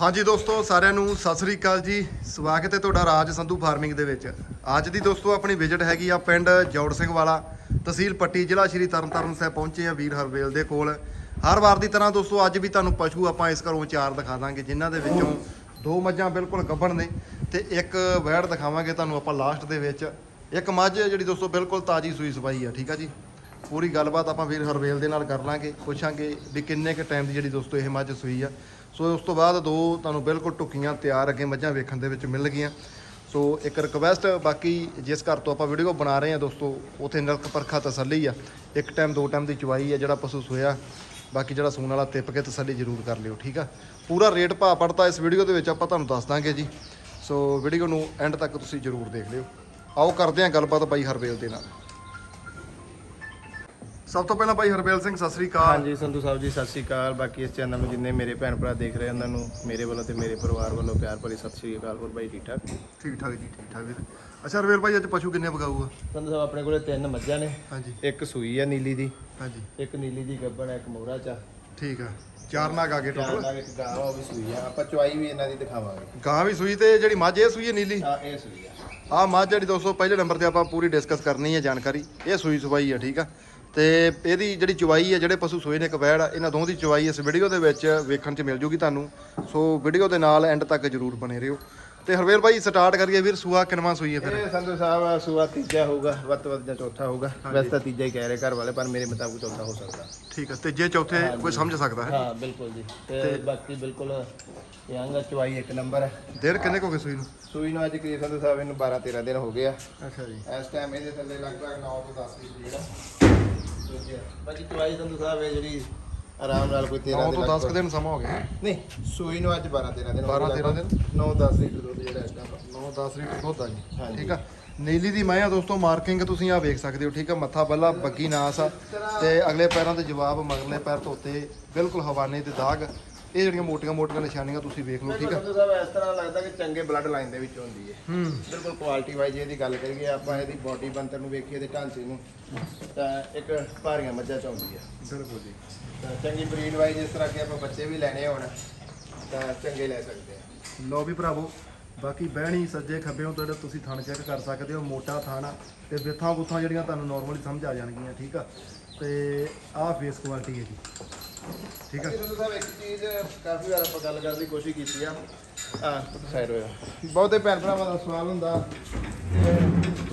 ਹਾਂਜੀ ਦੋਸਤੋ, ਸਾਰਿਆਂ ਨੂੰ ਸਤਿ ਸ੍ਰੀ ਅਕਾਲ ਜੀ। ਸਵਾਗਤ ਹੈ ਤੁਹਾਡਾ ਰਾਜ ਸੰਧੂ ਫਾਰਮਿੰਗ ਦੇ ਵਿੱਚ। ਅੱਜ ਦੀ ਦੋਸਤੋ, ਆਪਣੀ ਵਿਜ਼ਿਟ ਹੈਗੀ ਆ ਪਿੰਡ ਜੌੜ ਸਿੰਘ ਵਾਲਾ। ਤਹਿਸੀਲ ਪੱਟੀ, ਜ਼ਿਲ੍ਹਾ ਸ਼੍ਰੀ ਤਰਨਤਾਰਨ ਸਾਹਿਬ ਪਹੁੰਚੇ ਆ ਵੀਰ ਹਰਵੇਲ ਦੇ ਕੋਲ। ਹਰ ਵਾਰ ਦੀ ਤਰ੍ਹਾਂ ਦੋਸਤੋ, ਅੱਜ ਵੀ ਤੁਹਾਨੂੰ ਪਸ਼ੂ ਆਪਾਂ ਇਸ ਘਰੋਂ ਚਾਰ ਦਿਖਾ ਦਾਂਗੇ, ਜਿਨ੍ਹਾਂ ਦੇ ਵਿੱਚੋਂ ਦੋ ਮੱਝਾਂ ਬਿਲਕੁਲ ਗੱਭਣ ਨੇ ਤੇ ਇੱਕ ਵੈੜ ਦਿਖਾਵਾਂਗੇ ਤੁਹਾਨੂੰ ਆਪਾਂ ਲਾਸਟ ਦੇ ਵਿੱਚ। ਇੱਕ ਮੱਝ ਜਿਹੜੀ ਦੋਸਤੋ, ਬਿਲਕੁਲ ਤਾਜੀ ਸੂਈ ਸਵਾਈ ਆ, ਠੀਕ ਆ ਜੀ? ਪੂਰੀ ਗੱਲਬਾਤ ਆਪਾਂ ਵੀਰ ਹਰਵੇਲ ਦੇ ਨਾਲ ਕਰ ਲਾਂਗੇ। ਪੁੱਛਾਂਗੇ ਵੀ ਕਿੰਨੇ ਕੁ ਟਾਈਮ ਦੀ ਜਿਹੜੀ ਦੋਸਤੋ ਇਹ ਮੱਝ ਸੂਈ ਆ। ਸੋ ਉਸ ਤੋਂ ਬਾਅਦ ਦੋ ਤੁਹਾਨੂੰ ਬਿਲਕੁਲ ਟੁਕੀਆਂ ਤਿਆਰ ਅੱਗੇ ਮੱਝਾਂ ਵੇਖਣ ਦੇ ਵਿੱਚ ਮਿਲ ਗਈਆਂ। ਸੋ ਇੱਕ ਰਿਕਵੈਸਟ ਬਾਕੀ ਜਿਸ ਘਰ ਤੋਂ ਆਪਾਂ ਵੀਡੀਓ ਬਣਾ ਰਹੇ ਹਾਂ ਦੋਸਤੋ, ਉਥੇ ਨਰਕ ਪਰਖਾ ਤਸੱਲੀ ਆ। ਇੱਕ ਟਾਈਮ ਦੋ ਟਾਈਮ ਦੀ ਚਵਾਈ ਆ ਜਿਹੜਾ ਪਸ਼ੂ ਸੋਇਆ ਬਾਕੀ ਜਿਹੜਾ ਸੂਣ ਵਾਲਾ ਤਿੱਪ ਕੇ ਤਸੱਲੀ ਜ਼ਰੂਰ ਕਰ ਲਿਓ, ਠੀਕ ਆ? ਪੂਰਾ ਰੇਟ ਭਾਅ ਪੜਤਾ ਇਸ ਵੀਡੀਓ ਦੇ ਵਿੱਚ, ਆਪਾਂ ਤੁਹਾਨੂੰ ਦੱਸ ਦਾਂਗੇ ਜੀ। ਸੋ ਵੀਡੀਓ ਨੂੰ ਐਂਡ ਤੱਕ ਤੁਸੀਂ ਜ਼ਰੂਰ ਦੇਖ ਲਿਓ। ਆਓ ਕਰਦੇ ਹਾਂ ਗੱਲਬਾਤ ਬਾਈ ਹਰਵੇਲ ਦੇ ਨਾਲ। ਸਭ ਤੋਂ ਪਹਿਲਾਂ ਬਾਈ ਹਰਵੇਲ ਸਿੰਘ ਸਤਿ ਸ੍ਰੀ ਅਕਾਲ। ਹਾਂਜੀ ਸੰਧੂ ਸਾਹਿਬ ਜੀ ਸਤਿ ਸ਼੍ਰੀ ਅਕਾਲ। ਬਾਕੀ ਇਸ ਚੈਨਲ ਨੂੰ ਜਿੰਨੇ ਮੇਰੇ ਭੈਣ ਭਰਾ ਦੇਖ ਰਹੇ ਉਹਨਾਂ ਨੂੰ ਮੇਰੇ ਵੱਲੋਂ ਤੇ ਮੇਰੇ ਪਰਿਵਾਰ ਵੱਲੋਂ ਪਿਆਰ ਭਰੀ ਸਤਿ ਸ਼੍ਰੀ ਅਕਾਲ ਹੋਰ ਬਾਈ ਠੀਕ ਠਾਕ? ਠੀਕ ਠਾਕ ਜੀ ਠੀਕ ਠਾਕ ਵੀਰ। ਅੱਛਾ ਹਰਵੇਲ ਭਾਈ ਅੱਜ ਪਸ਼ੂ ਕਿੰਨੇ ਵਗਾਊਗਾ? ਸੰਧੂ ਸਾਹਿਬ ਆਪਣੇ ਕੋਲੇ ਤਿੰਨ ਮੱਝਾਂ ਨੇ। ਹਾਂਜੀ। ਇੱਕ ਸੂਈ ਆ ਨੀਲੀ ਦੀ। ਹਾਂਜੀ। ਇੱਕ ਨੀਲੀ ਦੀ ਗੱਬਣ ਇੱਕ ਮੋਹਰਾ ਚਾ। ਠੀਕ ਆ। ਚਾਰ ਨਾਗ ਆ ਗਏ ਟੋਟਲ ਨਾਲ ਇੱਕ ਗਾਂ ਉਹ ਵੀ ਸੂਈ ਆ। ਆਪਾਂ ਚੁਆਈ ਵੀ ਇਹਨਾਂ ਦੀ ਦਿਖਾਵਾਂਗੇ। ਗਾਂ ਵੀ ਸੂਈ ਤੇ ਜਿਹੜੀ ਮੱਝ ਇਹ ਸੂਈ ਹੈ ਨੀਲੀ? ਆ ਇਹ ਸੂਈ ਆ। ਆ ਮੱਝ ਜਿਹੜੀ ਦੋਸਤੋ ਪਹਿਲੇ ਨੰਬਰ ਤੇ ਆਪਾਂ ਪੂਰੀ ਡਿਸਕਸ ਕਰਨੀ ਹੈ ਜਾਣਕਾਰੀ। ਇਹ ਸੂਈ ਸਵਾਈ ਆ ਠੀਕ ਆ। ਤੇ ਇਹਦੀ ਜਿਹੜੀ ਚਵਾਈ ਹੈ ਜਿਹੜੇ ਪਸ਼ੂ ਸੋਏ ਨੇ ਕਵੈੜ ਇਹਨਾਂ ਦੋਹਾਂ ਦੀ ਚਵਾਈ ਇਸ ਵੀਡੀਓ ਦੇ ਵਿੱਚ ਵੇਖਣ 'ਚ ਮਿਲ ਜੂਗੀ ਤੁਹਾਨੂੰ। ਸੋ ਵੀਡੀਓ ਦੇ ਨਾਲ ਐਂਡ ਤੱਕ ਜਰੂਰ ਬਣੇ ਰਹੋ। ਤੇ ਹਰਵੇਲ ਭਾਈ ਸਟਾਰਟ ਕਰੀਏ ਵੀਰ ਸੂਆ ਕਿਨਵਾਂ ਸੂਈ ਹੈ ਫਿਰ? ਇਹ ਸੰਧੂ ਸਾਹਿਬ ਸੂਆ ਤੀਜਾ ਹੋਊਗਾ ਵੱਧ ਤੋਂ ਵੱਧ ਜਾਂ ਚੌਥਾ ਹੋਊਗਾ। ਵੈਸੇ ਤਾਂ ਤੀਜਾ ਹੀ ਕਹਿ ਰਹੇ ਘਰ ਵਾਲੇ ਪਰ ਮੇਰੇ ਮੁਤਾਬਕ ਚੌਥਾ ਹੋ ਸਕਦਾ। ਠੀਕ ਆ ਤੇ ਜੇ ਚੌਥੇ ਕੋਈ ਸਮਝ ਸਕਦਾ ਹੈ? ਹਾਂ ਬਿਲਕੁਲ ਜੀ। ਤੇ ਬਾਕੀ ਬਿਲਕੁਲ ਯਾਂਗਾ ਚੁਆਈ ਇੱਕ ਨੰਬਰ ਹੈ ਦੇਰ ਕਿੰਨੇ ਕੁ ਹੋ ਗਏ ਸੂਈ ਨੂੰ? ਸੂਈ ਨੂੰ ਅੱਜ ਕਰੀਬ ਸੰਧੂ ਸਾਹਿਬ ਇਹਨੂੰ 12 13 ਦਿਨ ਹੋ ਗਏ ਆ। ਅੱਛਾ ਜੀ। ਇਸ ਟਾਈਮ ਇਹਦੇ ਥੱਲੇ ਲਗਭਗ 9 ਤੋਂ 10 ਲੀਟਰ ਜਿਹੜਾ ਬਾਕੀ ਚੁਆਈ ਸੰਧੂ ਸਾਹਿਬ ਇਹ ਜਿਹੜੀ ਆਰਾਮ ਨਾਲ ਕੋਈ 13 9 ਦਿਨ ਤੋਂ 10 ਕੁ ਦਿਨ ਸਮਾਂ ਹੋ ਗਿਆ। ਨਹੀਂ ਸੂਈ ਨੂੰ ਅੱਜ 12 13 ਦਿਨ 12 13 ਦਿਨ? 9 10 ਲੀਟਰ ਦੁੱਧ ਜਿਹੜਾ ਇਸ ਟਾਈਮ 9 10 ਲੀਟਰ ਦੁੱਧ ਆ ਜੀ। ਹਾਂਜੀ। ਠੀਕ ਆ। ਨੀਲੀ ਦੀ ਮੈਂ ਆ ਦੋਸਤੋ ਮਾਰਕਿੰਗ ਤੁਸੀਂ ਆ ਵੇਖ ਸਕਦੇ ਹੋ ਠੀਕ ਆ। ਮੱਥਾ ਬੱਲਾ ਬੱਗੀ ਨਾਸ ਆ। ਤੇ ਅਗਲੇ ਪੈਰਾਂ ਦੇ ਜਵਾਬ ਮਗਰਲੇ ਪੈਰ ਧੋਤੇ ਬਿਲਕੁਲ ਹਵਾਨੇ ਤੇ ਦਾਗ। ਇਹ ਜਿਹੜੀਆਂ ਮੋਟੀਆਂ ਮੋਟੀਆਂ ਨਿਸ਼ਾਨੀਆਂ ਤੁਸੀਂ ਵੇਖ ਲਓ ਠੀਕ ਆ? ਸੰਧੂ ਸਾਹਿਬ ਇਸ ਤਰ੍ਹਾਂ ਲੱਗਦਾ ਕਿ ਚੰਗੇ ਬਲੱਡ ਲਾਈਨ ਦੇ ਵਿੱਚ ਹੁੰਦੀ ਹੈ। ਹੂੰ। ਬਿਲਕੁਲ ਕੁਆਲਿਟੀ ਵਾਈਜ਼ ਇਹਦੀ ਗੱਲ ਕਰੀਏ ਆਪਾਂ ਇਹਦੀ ਬਾਡੀ ਬੰਤਰ ਨੂੰ ਵੇਖੀਏ ਤੇ ਢਾਂਚੇ ਨੂੰ ਤਾਂ ਇੱਕ ਭਾਰੀਆਂ ਮੱਝਾਂ ਚ ਆਉਂਦੀ ਹੈ ਬਿਲਕੁਲ ਜੀ। ਤਾਂ ਚੰਗੀ ਬਰੀਡ ਵਾਈਜ਼ ਇਸ ਤਰ੍ਹਾਂ ਕਿ ਆਪਾਂ ਬੱਚੇ ਵੀ ਲੈਣੇ ਹੋਣ ਤਾਂ ਚੰਗੇ ਲੈ ਸਕਦੇ ਆ। ਲਓ ਵੀ ਭਰਾਵੋ ਬਾਕੀ ਬਹਿਣੀ ਸੱਜੇ ਖੱਬੇੋਂ ਤੋਂ ਜਿਹੜਾ ਤੁਸੀਂ ਥਣ ਚੈੱਕ ਕਰ ਸਕਦੇ ਹੋ ਮੋਟਾ ਥਣ ਤੇ ਵਿਥਾਂ ਬੁੱਥਾਂ ਜਿਹੜੀਆਂ ਤੁਹਾਨੂੰ ਨਾਰਮਲੀ ਸਮਝ ਆ ਜਾਣਗੀਆਂ ਠੀਕ ਆ? ਤੇ ਆਹ ਫੇਸ ਕੁਆਲਿਟੀ ਹੈ ਜੀ। ਠੀਕ ਆ। ਸੰਧੂ ਸਾਹਿਬ ਇੱਕ ਚੀਜ਼ ਕਾਫੀ ਵਾਰ ਆਪਾਂ ਗੱਲ ਕਰਨ ਦੀ ਕੋਸ਼ਿਸ਼ ਕੀਤੀ ਆ। ਆ ਸਾਈਡ ਹੋਇਆ। ਬਹੁਤੇ ਭੈਣ ਭਰਾਵਾਂ ਦਾ ਸਵਾਲ ਹੁੰਦਾ।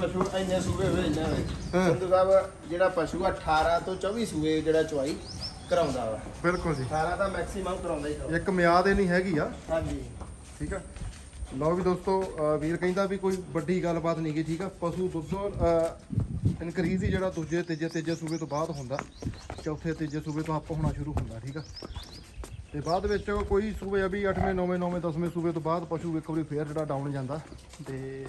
ਪਸ਼ੂ ਇੰਨੇ ਸੂਏ ਹੋਏ ਇੰਨੇ ਹੋਏ। ਸੰਧੂ ਸਾਹਿਬ ਜਿਹੜਾ ਪਸ਼ੂ ਆ 18 ਤੋਂ 24 ਸੂਏ ਜਿਹੜਾ ਚੁਆਈ ਕਰਾਉਂਦਾ ਵਾ। ਬਿਲਕੁਲ ਜੀ। 18 ਤਾਂ ਮੈਕਸਿਮਮ ਕਰਾਉਂਦਾ ਹੀ ਕਰਾਉਂਦਾ। ਇੱਕ ਮਿਆਦ ਇਹ ਨਹੀਂ ਹੈਗੀ ਆ। ਹਾਂਜੀ। ਠੀਕ ਆ। ਲਓ ਵੀ ਦੋਸਤੋ ਵੀਰ ਕਹਿੰਦਾ ਵੀ ਕੋਈ ਵੱਡੀ ਗੱਲਬਾਤ ਨਹੀਂ ਗੀ, ਠੀਕ ਆ? ਪਸ਼ੂ ਦੁੱਧ ਇਨਕਰੀਜ਼ ਹੀ ਜਿਹੜਾ ਦੂਜੇ ਤੀਜੇ ਤੀਜੇ ਸੂਬੇ ਤੋਂ ਬਾਅਦ ਹੁੰਦਾ। ਚੌਥੇ ਤੀਜੇ ਸੂਬੇ ਤੋਂ ਆਪ ਹੋਣਾ ਸ਼ੁਰੂ ਹੁੰਦਾ, ਠੀਕ ਆ? ਤੇ ਬਾਅਦ ਵਿੱਚ ਕੋਈ ਸੂਬੇ ਆ ਵੀ 8ਵੇਂ 9ਵੇਂ 9ਵੇਂ 10ਵੇਂ ਸੂਬੇ ਤੋਂ ਬਾਅਦ ਪਸ਼ੂ ਇੱਕ ਵਾਰੀ ਫੇਰ ਜਿਹੜਾ ਡਾਊਨ ਜਾਂਦਾ। ਤੇ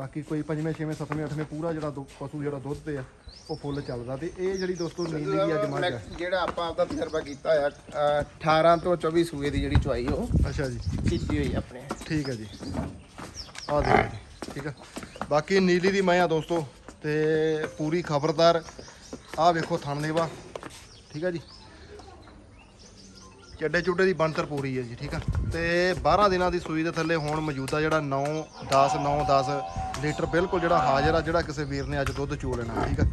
ਬਾਕੀ ਕੋਈ 5ਵੇਂ 6ਵੇਂ 7ਵੇਂ 8ਵੇਂ ਪੂਰਾ ਜਿਹੜਾ ਦੁ- ਪਸ਼ੂ ਜਿਹੜਾ ਦੁੱਧ ਤੇ ਆ ਉਹ ਫੁੱਲ ਚੱਲਦਾ ਤੇ ਇਹ ਜਿਹੜੀ ਦੋਸਤੋ ਨੀਲੀ ਦੀ ਅੱਜ ਮੱਝ ਆ। ਜਿਹੜਾ ਆਪਾਂ ਆਪਦਾ ਤਜਰਬਾ ਕੀਤਾ ਆ 18 ਤੋਂ 24 ਸੂਏ ਦੀ ਜਿਹੜੀ ਚੁਆਈ ਉਹ ਅੱਛਾ ਜੀ। ਕੀਤੀ ਹੋਈ ਆਪਣੇ। ਠੀਕ ਹੈ ਜੀ। ਆ ਦੇਖੋ ਜੀ ਠੀਕ ਆ। ਬਾਕੀ ਨੀਲੀ ਦੀ ਮੈਂ ਆ ਦੋਸਤੋ ਤੇ ਪੂਰੀ ਖਬਰਦਾਰ ਆ ਵੇਖੋ ਥਣ ਲੇਵਾ ਠੀਕ ਆ ਜੀ। ਚੱਡੇ ਚੁੱਡੇ ਦੀ ਬਣਤਰ ਪੂਰੀ ਹੈ ਜੀ, ਠੀਕ ਆ? ਤੇ 12 ਦਿਨਾਂ ਦੀ ਸੂਈ ਦੇ ਥੱਲੇ ਹੁਣ ਮੌਜੂਦਾ ਜਿਹੜਾ 9 10 9 10 ਲੀਟਰ ਬਿਲਕੁਲ ਜਿਹੜਾ ਹਾਜ਼ਰ ਆ, ਜਿਹੜਾ ਕਿਸੇ ਵੀਰ ਨੇ ਅੱਜ ਦੁੱਧ ਚੋ ਲੈਣਾ, ਠੀਕ ਆ?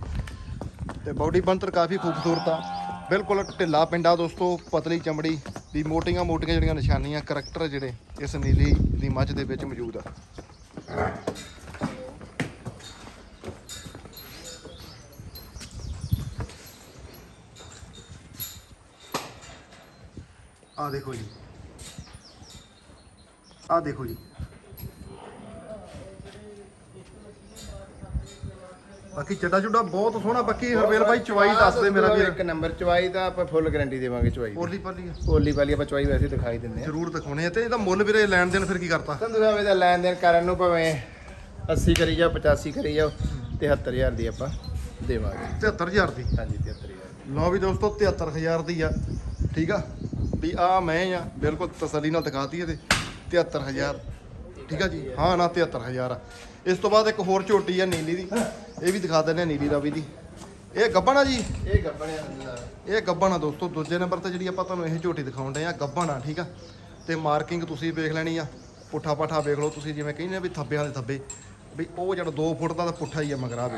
ਤੇ ਬਾਡੀ ਬਣਤਰ ਕਾਫੀ ਖੂਬਸੂਰਤ ਆ। ਬਿਲਕੁਲ ਢਿੱਲਾ ਪਿੰਡਾ ਦੋਸਤੋ, ਪਤਲੀ ਚਮੜੀ ਦੀ ਮੋਟੀਆਂ ਮੋਟੀਆਂ ਜਿਹੜੀਆਂ ਨਿਸ਼ਾਨੀਆਂ, ਕਰੈਕਟਰ ਜਿਹੜੇ ਇਸ ਨੀਲੀ ਦੀ ਮੱਝ ਦੇ ਵਿੱਚ ਮੌਜੂਦ ਆ। ਆ ਦੇਖੋ ਜੀ। ਆ ਦੇਖੋ ਜੀ। ਬਾਕੀ ਚੱਡਾ ਚੁੱਡਾ ਬਹੁਤ ਸੋਹਣਾ ਬਾਕੀ ਹਰਵੇਲ ਭਾਈ ਚਵਾਈ ਦੱਸ ਦੇ ਮੇਰਾ ਵੀਰ। ਇੱਕ ਨੰਬਰ ਚੁਆਈ ਦਾ ਆਪਾਂ ਫੁੱਲ ਗਾਰੰਟੀ ਦੇਵਾਂਗੇ ਚੁਆਈ ਦੀ। ਪੋਲੀ ਪੱਲੀ ਆ। ਓਲੀ ਵਾਲੀ ਆਪਾਂ ਚੁਆਈ ਵੈਸੇ ਦਿਖਾਈ ਦਿੰਦੇ ਆ ਜ਼ਰੂਰ ਦਿਖਾਉਣੇ ਆ ਤੇ ਇਹਦਾ ਮੁੱਲ ਵੀਰੇ ਲੈਣ ਦੇਣ ਫਿਰ ਕੀ ਕਰਤਾ? ਸੰਧੂ ਸਾਹਿਬ ਇਹਦਾ ਲੈਣ ਦੇਣ ਕਰਨ ਨੂੰ ਭਾਵੇਂ 80 ਕਰੀ ਜਾਓ 85 ਕਰੀ ਜਾਓ 73000 ਦੀ ਆਪਾਂ ਦੇਵਾਂਗੇ। 73000 ਦੀ? ਹਾਂਜੀ 73000 ਲਓ ਵੀ ਦੋਸਤੋ 73000 ਦੀ ਆ। ਠੀਕ ਆ? ਵੀ ਆ ਮੈਂ ਆ ਬਿਲਕੁਲ ਤਸੱਲੀ ਨਾਲ ਦਿਖਾਤੀ ਇਹਦੇ। 73000 ਠੀਕ ਆ ਜੀ? ਹਾਂ ਨਾ 73000 ਆ। ਇਸ ਤੋਂ ਬਾਅਦ ਇੱਕ ਹੋਰ ਝੋਟੀ ਆ ਨੀਲੀ ਦੀ। ਇਹ ਵੀ ਦਿਖਾ ਦਿੰਦੇ ਆ ਨੀਲੀ ਦਾ ਵੀ ਦੀ ਇਹ ਗੱਬਣ ਆ ਜੀ? ਇਹ ਸੰਧੂ ਸਾਹਿਬ ਇਹ ਗੱਬਣ ਆ ਦੋਸਤੋ ਦੂਜੇ ਨੰਬਰ ਤੇ ਜਿਹੜੀ ਆਪਾਂ ਤੁਹਾਨੂੰ ਇਹ ਝੋਟੀ ਦਿਖਾਉਣ ਡਏ ਆ ਗੱਬਣ ਆ ਠੀਕ ਆ? ਤੇ ਮਾਰਕਿੰਗ ਤੁਸੀਂ ਵੇਖ ਲੈਣੀ ਆ। ਪੁੱਠਾ ਪਾਠਾ ਵੇਖ ਲਓ ਤੁਸੀਂ ਜਿਵੇਂ ਕਹਿੰਦੇ ਆ ਵੀ ਥੱਬਿਆਂ ਦੇ ਥੱਬੇ। ਵੀ ਉਹ ਜਿਹੜਾ 2 ਫੁੱਟ ਦਾ ਤਾਂ ਪੁੱਠਾ ਹੀ ਆ ਮਗਰਾ ਵੇ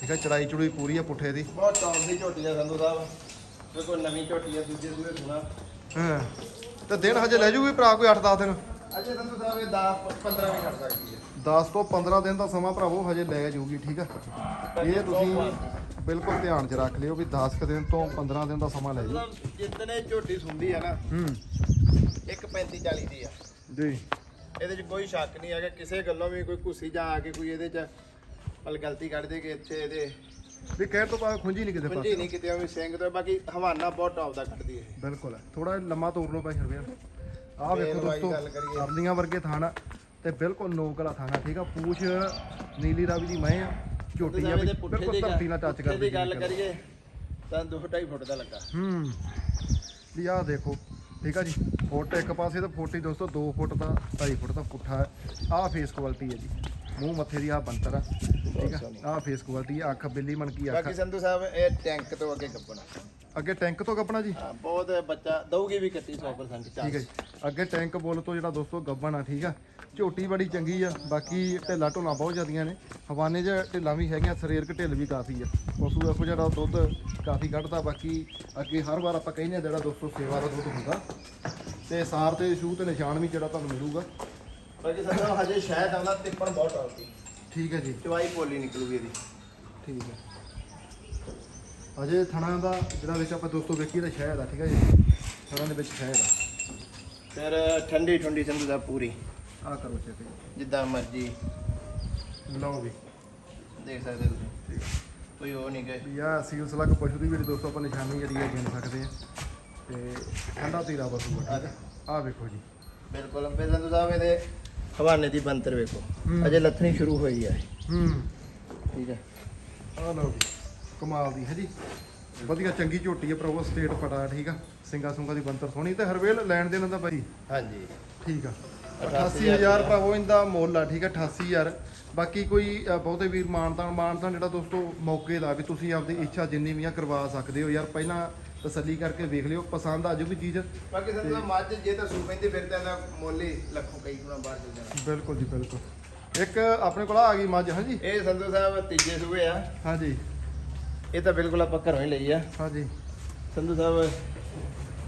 ਠੀਕ ਆ ਚੜਾਈ ਚੜੂਈ ਪੂਰੀ ਆ ਪੁੱਠੇ ਦੀ। ਬਹੁਤ ਟੌਪ ਦੀ ਝੋਟੀ ਆ ਸੰਧੂ ਸਾਹਿਬ। ਬਿਲਕੁਲ ਨਵੀਂ ਝੋਟੀ ਆ ਦੂਜੇ ਦੂਏ ਸੁਣਾ ਹਾਂ। ਤੇ ਦਿਨ ਹਜੇ ਲੈ ਜੂਗੀ ਭਰਾ ਕੋਈ 8-10 ਦਿਨ? ਅਜੇ ਸੰਧੂ ਸਾਹਿਬ ਇਹ 10 15 ਵੀ ਕਰ ਸਕਦੀ ਹੈ 10 ਤੋਂ 15 ਦਿਨ ਦਾ ਸਮਾਂ ਭਰਾਵੋ ਹਜੇ ਲੈ ਜਾਊਗੀ ਠੀਕ ਆ? ਇਹ ਤੁਸੀਂ ਬਿਲਕੁਲ ਧਿਆਨ 'ਚ ਰੱਖ ਲਿਓ ਵੀ 10 ਕੁ ਦਿਨ ਤੋਂ 15 ਦਿਨ ਦਾ ਸਮਾਂ ਲੈ ਜਾਊ ਮਤਲਬ ਜਿੱਦਣੇ ਝੋਟੀ ਸੁੰਦੀ ਆ ਨਾ ਹੂੰ। ਇੱਕ 35 40 ਦੀ ਆ। ਜੀ। ਇਹਦੇ 'ਚ ਕੋਈ ਸ਼ੱਕ ਨਹੀਂ ਹੈਗਾ ਕਿਸੇ ਗੱਲੋਂ ਵੀ ਕੋਈ ਘੁੱਸੀ ਜਾ ਆ ਕੇ ਕੋਈ ਇਹਦੇ 'ਚ ਗਲਤੀ ਕੱਢ ਦੇ ਕਿ ਇੱਥੇ ਇਹਦੇ ਵੀ ਕਹਿਰ ਤੋਂ ਬਾਅਦ ਖੁੰਝੀ ਨਹੀਂ ਕਿਤੇ ਪੁੰਜੀ ਪਾਸੇ। ਨਹੀਂ ਕਿਤੇ ਵੀ ਸਿੰਘ ਤੋਂ ਬਾਕੀ ਹਵਾਨਾ ਬਹੁਤ ਟੌਪ ਦਾ ਕੱਢਦੀ ਹੈ। ਬਿਲਕੁਲ ਥੋੜਾ ਲੰਮਾ ਤੋੜ ਲਓ ਭਾਈ ਹਰਵੀਰ ਆਹ ਵੇਖੋ ਫੇਰ ਦੋਸਤੋ ਗੱਲ ਕਰੀਏ। ਵਰਗੇ ਥਾਣਾ ਤੇ ਬਿਲਕੁਲ ਨੋਕ ਵਾਲਾ ਥਾਣਾ ਠੀਕ ਆ? ਪੂਛ ਨੀਲੀ ਰਾਵੀ ਦੀ ਮੈਂ ਆ ਝੋਟੀ ਆ ਵੀ ਬਿਲਕੁਲ ਦੀ ਧਰਤੀ ਨਾਲ ਟੱਚ ਕਰਦੀ ਦੀ ਗੱਲ ਕਰੀਏ ਤਾਂ 2.5 ਫੁੱਟ ਦਾ ਲੱਗਾ। ਹੂੰ। ਵੀ ਆਹ ਦੇਖੋ ਠੀਕ ਆ ਜੀ? ਫੁੱਟ ਇੱਕ ਪਾਸੇ ਤੇ ਫੁੱਟ ਹੀ ਦੋਸਤੋ 2 ਫੁੱਟ ਦਾ 2.5 ਫੁੱਟ ਦਾ ਪੁੱਠਾ ਆਹ ਫੇਸ ਕੁਆਲਿਟੀ ਹੈ ਜੀ। ਮੂੰਹ ਮੱਥੇ ਦੀ ਆਹ ਬੰਤਰ ਆ ਠੀਕ ਆ? ਆਹ ਫੇਸ ਕੁਆਲਿਟੀ ਅੱਖ ਬਿੱਲੀ ਮਣਕੀ ਅੱਖ ਬਾਕੀ ਸੰਧੂ ਸਾਹਿਬ ਇਹ ਟੈਂਕ ਤੋਂ ਅੱਗੇ ਕੱਪਣਾ। ਅੱਗੇ ਟੈਂਕ ਤੋਂ ਕੱਪਣਾ ਜੀ? ਹਾਂ, ਬਹੁਤ ਬੱਚਾ ਦਊਗੀ ਵੀ ਕੱਟੀ 100% ਠੀਕ ਹੈ ਜੀ। ਅੱਗੇ ਟੈਂਕ ਬੋਲ ਤੋਂ ਜਿਹੜਾ ਦੋਸਤੋ ਗੱਬਣ ਆ ਠੀਕ ਆ? ਝੋਟੀ ਬੜੀ ਚੰਗੀ ਆ ਬਾਕੀ ਢਿੱਲਾ ਢੋਲਾ ਬਹੁਤ ਜ਼ਿਆਦੀਆਂ ਨੇ। ਹਵਾਨੇ 'ਚ ਢਿੱਲਾਂ ਵੀ ਹੈਗੀਆਂ ਸਰੀਰਕ ਢਿੱਲ ਵੀ ਕਾਫੀ ਆ। ਪਸ਼ੂ ਇਹੋ ਜਿਹੜਾ ਦੁੱਧ ਕਾਫੀ ਕੱਢਦਾ ਬਾਕੀ ਅੱਗੇ ਹਰ ਵਾਰ ਆਪਾਂ ਕਹਿੰਦੇ ਆ ਜਿਹੜਾ ਦੋਸਤੋ ਸੇਵਾ ਦਾ ਦੁੱਧ ਹੁੰਦਾ। ਤੇ ਸਾਰ ਤੇ ਛੂਹ ਤੇ ਨਿਸ਼ਾਨ ਵੀ ਜਿਹੜਾ ਤੁਹਾਨੂੰ ਮਿਲੂਗਾ। ਬਾਕੀ ਸਾਹਿਬ ਹਜੇ ਸ਼ਾਇਦ ਆਉਂਦਾ ਤਿੱਪਣ ਬਹੁਤ ਟੌਪ ਦੀ ਠੀਕ ਹੈ ਜੀ। ਚਵਾਈ ਪੋਲੀ ਨਿਕਲੂਗੀ ਇਹਦੀ। ਠੀਕ ਹੈ। ਅਜੇ ਥਣਾ ਦਾ ਜਿਹੜਾ ਵਿੱਚ ਆਪਾਂ ਦੋਸਤੋ ਵੇਖੀਏ ਤਾਂ ਸ਼ਹਿਦ ਆ ਠੀਕ ਹੈ ਜੀ? ਥਣਾ ਦੇ ਵਿੱਚ ਸ਼ਹਿਦ ਆ। ਫਿਰ ਠੰਡੀ ਠੰਡੀ ਸੰਧੂ ਸਾਹਿਬ ਪੂਰੀ। ਆ ਕਰੋ ਚੈੱਕ। ਜਿੱਦਾਂ ਮਰਜ਼ੀ। ਲਓ ਵੀ। ਦੇਖ ਸਕਦੇ ਤੁਸੀਂ। ਕੋਈ ਉਹ ਨਹੀਂ ਗਏ। ਵੀ ਆ ਸੀਲ ਸਲੱਗ ਪਸ਼ੂ ਦੀ ਵੀ ਜਿਹੜੀ ਦੋਸਤੋ ਆਪਾਂ ਨਿਸ਼ਾਨੀ ਜਿਹੜੀ ਹੈ ਗਿਣ ਸਕਦੇ ਆ ਤੇ ਠੰਡਾ ਤੀਰਾ ਆ ਠੀਕ ਹੈ? ਆ ਵੇਖੋ ਜੀ। ਬਿਲਕੁਲ ਫਿਰ ਸੰਧੂ ਸਾਹਿਬ ਇਹਦੇ ਹਵਾਨੇ ਦੀ ਬੰਤਰ ਵੇਖੋ। ਹੂੰ। ਅਜੇ ਲੱਥਣੀ ਸ਼ੁਰੂ ਹੋਈ ਹੈ ਹੂੰ। ਠੀਕ ਹੈ ਆ ਲਓ ਜੀ ਕਮਾਲ ਦੀ ਹੈ ਜੀ? ਵਧੀਆ ਚੰਗੀ ਝੋਟੀ ਹੈ ਪ੍ਰੋਵੋ ਸਟੇਟ ਪਟਾ ਠੀਕ ਆ? ਸਿੰਗਾ ਸੁੰਗਾ ਦੀ ਬੰਤਰ ਸੋਹਣੀ। ਤੇ ਹਰਵੇਲ ਲੈਣ ਦੇਣ ਦਾ ਬਾਈ ਹਾਂਜੀ। ਠੀਕ ਆ। 88,000 88000 ਭਰਾਵੋ ਇਹਦਾ ਮੁੱਲ ਆ ਠੀਕ ਆ 88000 ਬਾਕੀ ਕੋਈ ਅ, ਬਹੁਤੇ ਵੀਰ ਮਾਨਤਾਨ ਮਾਨਤਾਨ ਜਿਹੜਾ ਦੋਸਤੋ ਮੌਕੇ ਦਾ ਵੀ ਤੁਸੀਂ ਆਪਦੀ ਇੱਛਾ ਜਿੰਨੀ ਵੀ ਆ ਕਰਵਾ ਸਕਦੇ ਹੋ। ਯਾਰ ਪਹਿਲਾਂ ਤਸੱਲੀ ਕਰਕੇ ਵੇਖ ਲਿਓ ਪਸੰਦ ਆ ਜੂਗੀ ਚੀਜ਼। ਬਾਕੀ ਮੱਝ ਜੇ ਤਾਂ ਸੂ ਪੈਂਦੀ ਫਿਰ ਤਾਂ ਇਹਦਾ ਮੁੱਲ ਹੀ ਲੱਖੋਂ ਕਈ ਗੁਣਾ ਬਾਹਰ ਚੱਲ ਜਾਣਾ। ਬਿਲਕੁਲ ਜੀ ਬਿਲਕੁਲ। ਇੱਕ ਆਪਣੇ ਕੋਲ ਆ ਗਈ ਮੱਝ ਹਾਂਜੀ? ਇਹ ਸੰਧੂ ਸਾਹਿਬ ਤੀਜੇ ਸੂਏ ਆ। ਹਾਂਜੀ। ਇਹ ਤਾਂ ਬਿਲਕੁਲ ਆਪਾਂ ਘਰੋਂ ਹੀ ਲਈ ਆ। ਹਾਂਜੀ। ਸੰਧੂ ਸਾਹਿਬ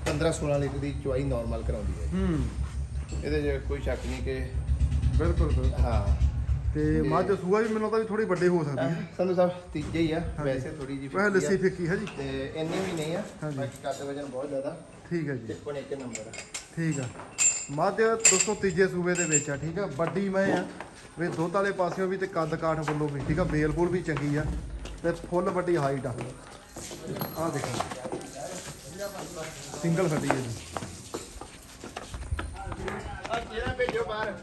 15 16 ਲੀਟਰ ਦੀ ਚੁਆਈ ਨਾਰਮਲ ਕਰਾਉਂਦੀ ਹੈ। ਹੂੰ। ਇਹਦੇ 'ਚ ਕੋਈ ਸ਼ੱਕ ਨਹੀਂ ਕਿ ਬਿਲਕੁਲ ਬਿਲਕੁਲ। ਹਾਂ। ਤੇ ਮੱਝ ਸੂਆ ਵੀ ਮੈਨੂੰ ਲੱਗਦਾ ਵੀ ਥੋੜੀ ਵੱਡੇ ਹੋ ਸਕਦੀ ਹੈ। ਸੰਧੂ ਸਾਹਿਬ ਤੀਜੇ ਹੀ ਆ। ਵੈਸੇ ਥੋੜੀ ਜੀ ਵੈਸੇ ਲੱਸੀ ਫਿੱਕੀ ਹੈ ਜੀ ਤੇ ਇੰਨੀ ਵੀ ਨਹੀਂ ਆ ਹਾਂਜੀ। ਬਾਕੀ ਕੱਦ ਵਜਨ ਬਹੁਤ ਜ਼ਿਆਦਾ। ਠੀਕ ਹੈ ਜੀ। ਟਿੱਪਣ ਇੱਕ ਨੰਬਰ ਆ। ਠੀਕ ਆ। ਮੱਝ ਦੋਸਤੋ ਤੀਜੇ ਸੂਬੇ ਦੇ ਵਿੱਚ ਆ ਠੀਕ ਆ। ਵੱਡੀ ਮੈਂ ਆ। ਵੀ ਦੁੱਧ ਵਾਲੇ ਪਾਸਿਓਂ ਵੀ ਤੇ ਕੱਦ ਕਾਠ ਵੱਲੋਂ ਵੀ ਠੀਕ ਆ। ਬੇਲਪੁਰ ਵੀ ਚੰਗੀ ਆ। ਤੇ ਫੁੱਲ ਵੱਡੀ ਹਾਈਟ ਆ। ਆ ਦੇਖੋ। ਸਿੰਗਲ ਖੱਡੀ ਹੈ ਜੀ। ਆ ਜਿਹੜਾ ਭੇਜੋ ਬਾਹਰ।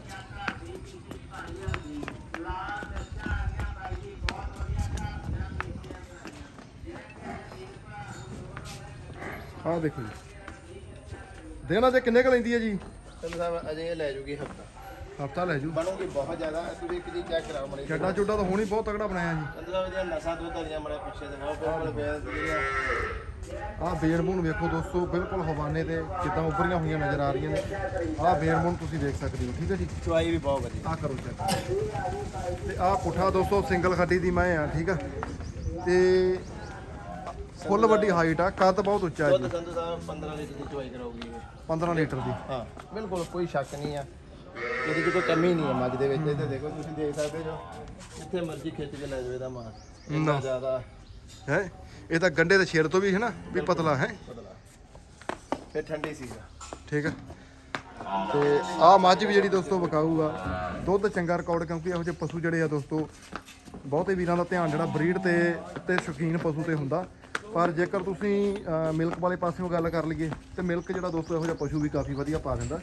ਆ ਦੇਖੋ ਜੀ। ਦੇਣਾ ਜੇ ਕਿੰਨੇ ਕ ਲੈਂਦੀ ਹੈ ਜੀ? ਸੰਧੂ ਸਾਹਿਬ ਅਜੇ ਇਹ ਲੈ ਜੂਗੀ ਹਫਤਾ। ਹਫਤਾ ਲੈ ਜੂ। ਬਣੂਗੀ ਬਹੁਤ ਜ਼ਿਆਦਾ ਤੁਸੀਂ ਇੱਕ ਜੀ ਚੈੱਕ ਕਰਾਓ ਮੜੇ ਚੱਡਾ ਚੁੱਡਾ ਤਾਂ ਹੋਣੀ ਬਹੁਤ ਤਗੜਾ ਬਣਾਇਆ ਜੀ। ਸੰਧੂ ਸਾਹਿਬ ਦੀਆਂ ਨਸਾਂ ਦੁੱਧ ਵਾਲੀਆਂ ਮੜੇ ਪਿੱਛੇ ਤੇ ਬਹੁਤ ਬਿਲਕੁਲ ਜਿਹੜੀਆਂ ਆਹ ਬੂਣ ਵੇਖੋ ਦੋਸਤੋ ਬਿਲਕੁਲ ਹਵਾਨੇ ਤੇ ਜਿੱਦਾਂ ਉੱਭਰੀਆਂ ਹੋਈਆਂ ਨਜ਼ਰ ਆ ਰਹੀਆਂ ਨੇ। ਆਹ ਬੂਣ ਤੁਸੀਂ ਦੇਖ ਸਕਦੇ ਹੋ ਠੀਕ ਹੈ ਜੀ? ਚੁਆਈ ਵੀ ਬਹੁਤ ਵਧੀਆ। ਆ ਕਰੋ ਚੈੱਕ ਤੇ ਆ ਪੁੱਠਾ ਦੋਸਤੋ ਸਿੰਗਲ ਖੱਡੀ ਦੀ ਮੈਂ ਆ ਠੀਕ ਆ। ਤੇ ਫੁੱਲ ਵੱਡੀ ਹਾਈਟ ਆ ਕੱਦ ਬਹੁਤ ਉੱਚਾ ਹੈ ਦੁੱਧ ਜੀ। ਸੰਧੂ ਸਾਹਿਬ 15 ਲੀਟਰ ਦੀ ਚੁਆਈ ਕਰਾਉਗੀ ਇਹ 15 ਲੀਟਰ ਦੀ। ਹਾਂ ਬਿਲਕੁਲ ਕੋਈ ਸ਼ੱਕ ਨਹੀਂ ਆ। ਇਹਦੀ ਕੋਈ ਕਮੀ ਨਹੀਂ ਹੈ ਮੱਝ ਦੇ ਵਿੱਚ। ਇਹ ਤੇ ਦੇਖੋ ਤੁਸੀਂ ਦੇਖ ਸਕਦੇ ਜੋ ਜਿੱਥੇ ਮਰਜ਼ੀ ਖਿੱਚ ਕੇ ਲੈ ਜਾਓ ਇਹਦਾ ਮਾਸ ਇੰਨਾ ਨਾ। ਜ਼ਿਆਦਾ ਹੈ? ਇਹ ਤਾਂ ਗੰਡੇ ਦੇ ਤੋਂ ਵੀ ਹੈ ਨਾ ਵੀ ਪਤਲਾ ਹੈ? ਬਦਲਾ ਫਿਰ ਠੰਡੀ ਸੀਗਾ ਠੀਕ ਆ। ਤੇ ਆ ਮੱਝ ਵੀ ਜਿਹੜੀ ਦੋਸਤੋ ਵਿਕਾਊ ਆ ਦੁੱਧ ਚੰਗਾ ਰਿਕਾਰਡ ਕਿਉਂਕਿ ਇਹੋ ਜਿਹੇ ਪਸ਼ੂ ਜਿਹੜੇ ਆ ਦੋਸਤੋ ਬਹੁਤੇ ਵੀਰਾਂ ਦਾ ਧਿਆਨ ਜਿਹੜਾ ਬਰੀਡ ਤੇ ਤੇ ਸ਼ੌਕੀਨ ਪਸ਼ੂ ਤੇ ਹੁੰਦਾ। ਪਰ ਜੇਕਰ ਤੁਸੀਂ ਮਿਲਕ ਵਾਲੇ ਪਾਸਿਓਂ ਗੱਲ ਕਰ ਲਈਏ ਤੇ ਮਿਲਕ ਜਿਹੜਾ ਦੋਸਤੋ ਇਹੋ ਜਿਹਾ ਪਸ਼ੂ ਵੀ ਕਾਫੀ ਵਧੀਆ ਪਾ ਦਿੰਦਾ।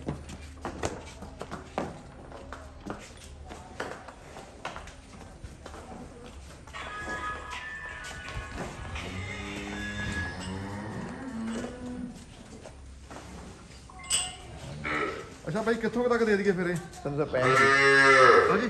ਅੱਛਾ ਭਾਈ ਕਿੱਥੋਂ ਤੱਕ ਦੇ ਦਈਏ ਫਿਰ ਇਹ? ਤੁਹਾਨੂੰ ਤਾਂ 65 ਹਾਂਜੀ?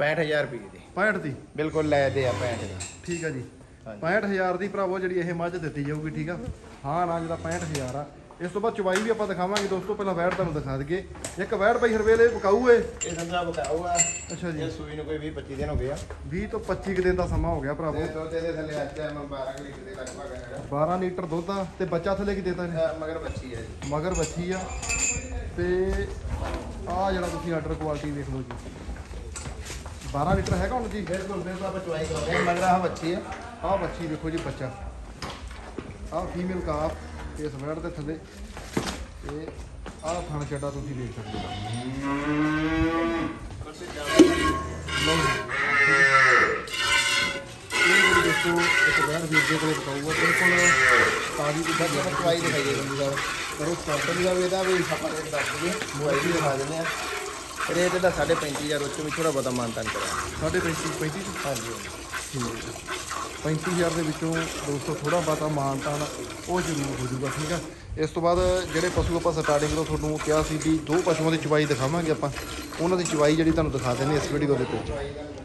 65000 ਰੁਪਏ ਦੀ। 65 ਦੀ? ਬਿਲਕੁਲ ਲੈ ਦੇ ਆ 65 ਦੀ। ਠੀਕ ਆ ਜੀ। 65000 ਦੀ ਭਰਾਵੋ ਜਿਹੜੀ ਇਹ ਮੱਝ ਦਿੱਤੀ ਜਾਊਗੀ ਠੀਕ ਆ? ਹਾਂ ਨਾ ਜਿਹਦਾ 65000 ਆ। ਇਸ ਤੋਂ ਬਾਅਦ ਚਵਾਈ ਵੀ ਆਪਾਂ ਦਿਖਾਵਾਂਗੇ ਦੋਸਤੋ ਪਹਿਲਾਂ ਵੈੜ ਤੁਹਾਨੂੰ ਦਿਖਾ ਦਈਏ। ਇੱਕ ਵੈੜ ਬਾਈ ਹਰਵੇਲ ਇਹ ਵਿਕਾਊ ਏ। ਇਹ ਸੰਜਾ ਬਕਾਊਗਾ ਅੱਛਾ ਜੀ। ਇਹ ਸੂਈ ਨੂੰ ਕੋਈ 20 25 ਦਿਨ ਹੋ ਗਏ ਆ। 20 ਤੋਂ 25 ਕੁ ਦਿਨ ਦਾ ਸਮਾਂ ਹੋ ਗਿਆ ਭਰਾਵੋ। ਤੇ ਦੁੱਧ ਇਹਦੇ ਥੱਲੇ ਅੱਜ ਟਾਈਮ 12 ਲੀਟਰ ਦੇ ਲਗਭਗ ਹੈਗਾ। 12 ਲੀਟਰ ਦੁੱਧ ਆ ਤੇ ਬੱਚਾ ਥੱਲੇ ਕੀ ਦੇਤਾ ਨੇ ਇਹ ਮਗਰ ਬੱਚੀ ਹੈ ਜੀ। ਮਗਰ ਬੱਚੀ ਆ। ਤੇ ਆ ਜਿਹੜਾ ਤੁਸੀਂ ਆਰਡਰ ਕੁਆਲਿਟੀ ਦੇਖ ਲਓ ਜੀ। 12 ਲੀਟਰ ਹੈਗਾ, ਹੁਣ ਜੀ ਬਿਲਕੁਲ ਬਿਲਕੁਲ ਆਪਾਂ ਚੁਆਈ ਕਰਾਉਂਦੇ ਹਾਂ। ਮਗਰ ਆਹ ਬੱਚੀ ਹੈ ਆਹ ਬੱਚੀ ਦੇਖੋ ਜੀ ਬੱਚਾ। ਆਹ ਫੀਮੇਲ ਕਾਫ ਇਸ ਵੈੜ ਦੇ ਥੱਲੇ। ਤੇ ਆਹ ਥਣ ਚੱਡਾ ਤੁਸੀਂ ਦੇਖ ਸਕਦੇ ਹੋ। ਇਹ ਜਿਹੜੀ ਇੱਕ ਵੈੜ ਵੀਰ ਦੇ ਕੋਲੇ ਬਤਾਊਗਾ। ਬਿਲਕੁਲ ਤਾਜ਼ੀ ਦੀ ਆਪਾਂ ਚੁਆਈ ਦਿਖਾਈਏ। ਬੰਦੂ ਸਾਹਿਬ ਕਰੋ ਸਟਾਰਟ ਬੰਦੂ ਸਾਹਿਬ ਇਹਦਾ ਵੀ ਆਪਾਂ ਦੱਸ ਦਈਏ। ਮੋਬਾਈਲ ਵੀ ਦਿਖਾ ਦਿੰਦੇ ਆ ਰੇਟ ਇਹਦਾ 35000 ਉੱਚ ਵੀ ਥੋੜਾ ਬਹੁਤਾ ਮਾਨਤਾਨ ਕਰਾਂਗੇ ਸਾਢੇ 35 35 ਹਾਂਜੀ ਠੀਕ ਹੈ 35000 ਦੇ ਵਿੱਚੋਂ ਦੋਸਤੋ ਥੋੜਾ ਬਾਤਾ ਮਾਨਤਾਨ ਉਹ ਜ਼ਰੂਰ ਹੋ ਜਾਊਗਾ, ਠੀਕ ਆ? ਇਸ ਤੋਂ ਬਾਅਦ ਜਿਹੜੇ ਪਸ਼ੂ ਆਪਾਂ ਸਟਾਰਟਿੰਗ ਤੋਂ ਤੁਹਾਨੂੰ ਕਿਹਾ ਸੀ ਵੀ ਦੋ ਪਸ਼ੂਆਂ ਦੀ ਚਵਾਈ ਦਿਖਾਵਾਂਗੇ ਆਪਾਂ, ਉਹਨਾਂ ਦੀ ਚਵਾਈ ਜਿਹੜੀ ਤੁਹਾਨੂੰ ਦਿਖਾ ਦਿੰਦੇ ਇਸ ਵੀਡੀਓ ਦੇ ਵਿੱਚ।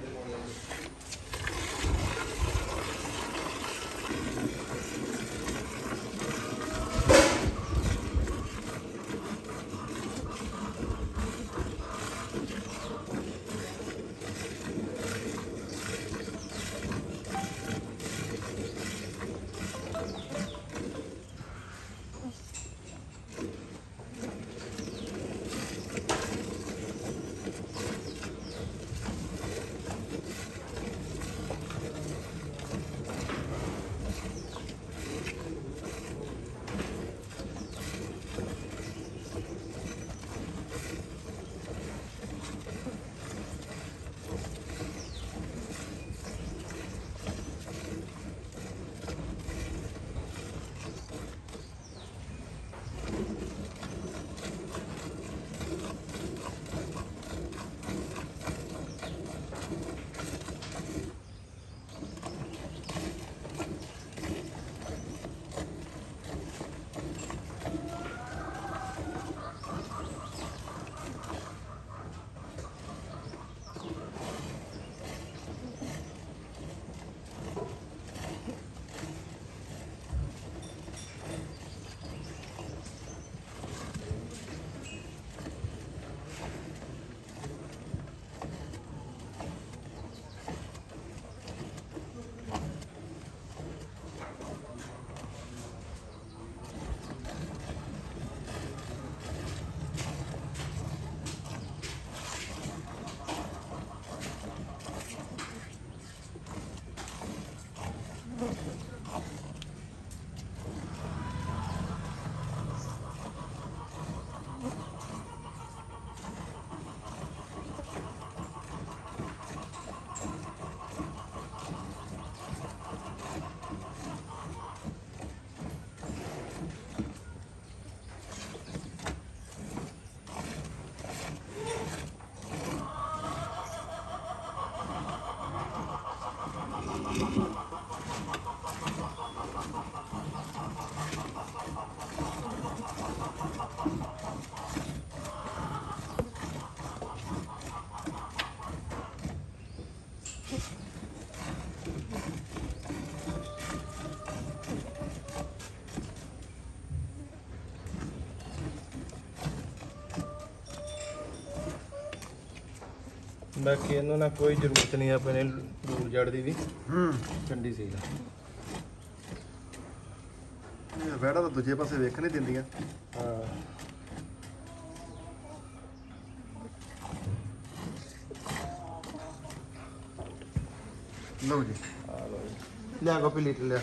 ਬਾਕੀ ਇਹਨੂੰ ਨਾ ਕੋਈ ਜ਼ਰੂਰਤ ਨਹੀਂ ਆਪਣੇ ਦੂਰ ਜੜ ਦੀ ਵੀ। ਹੂੰ। ਠੰਡੀ ਸੀ। ਇਹ ਵੈੜਾ ਤਾਂ ਦੂਜੇ ਪਾਸੇ ਵੇਖ ਨਹੀਂ ਦਿੰਦੀਆਂ। ਹਾਂ। ਲਓ ਜੀ। ਆ ਲਓ ਜੀ। ਲਿਆ ਕਾਪੀ ਲੀਟਰ ਲਿਆ।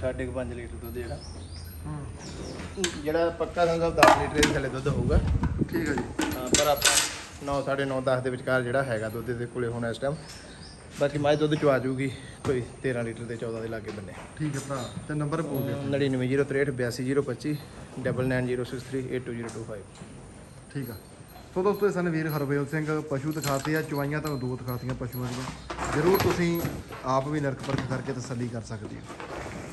ਕਰੀਬ 5.5 ਲੀਟਰ ਦੁੱਧ ਜਿਹੜਾ। ਜਿਹੜਾ ਪੱਕਾ ਸੰਗਲ 10 ਲੀਟਰ ਦੇ ਥੱਲੇ ਦੁੱਧ ਹੋਊਗਾ। ਠੀਕ ਹੈ ਜੀ। ਹਾਂ, ਪਰ ਆਪਾਂ 9 9.5 10 ਦੇ ਵਿਚਕਾਰ ਜਿਹੜਾ ਹੈਗਾ ਦੁੱਧ ਦੇ ਕੋਲੇ ਹੁਣ ਇਸ ਟਾਈਮ ਬਾਕੀ ਮਾਈ ਦੁੱਧ ਚਵਾ ਜੂਗੀ ਕੋਈ 13 ਲੀਟਰ ਦੇ 14 ਦੇ ਲਾਗੇ ਬੰਨੇ। ਠੀਕ ਹੈ ਭਰਾ ਤੇ ਨੰਬਰ ਬੋਲ ਦਿਓ 9903682025 9906382025 ਠੀਕ ਆ। ਸੋ ਦੋਸਤੋ ਇਹ ਸਨ ਵੀਰ ਹਰਵੇਲ ਸਿੰਘ ਪਸ਼ੂ ਦਿਖਾਤੇ ਆ ਚੁਆਈਆਂ ਤੁਹਾਨੂੰ ਦੋ ਦਿਖਾਤੀਆਂ ਪਸ਼ੂਆਂ ਦੀਆਂ। ਜ਼ਰੂਰ ਤੁਸੀਂ ਆਪ ਵੀ ਨਰਕ ਪਰਖ ਕਰਕੇ ਤਸੱਲੀ ਕਰ ਸਕਦੇ ਹੋ।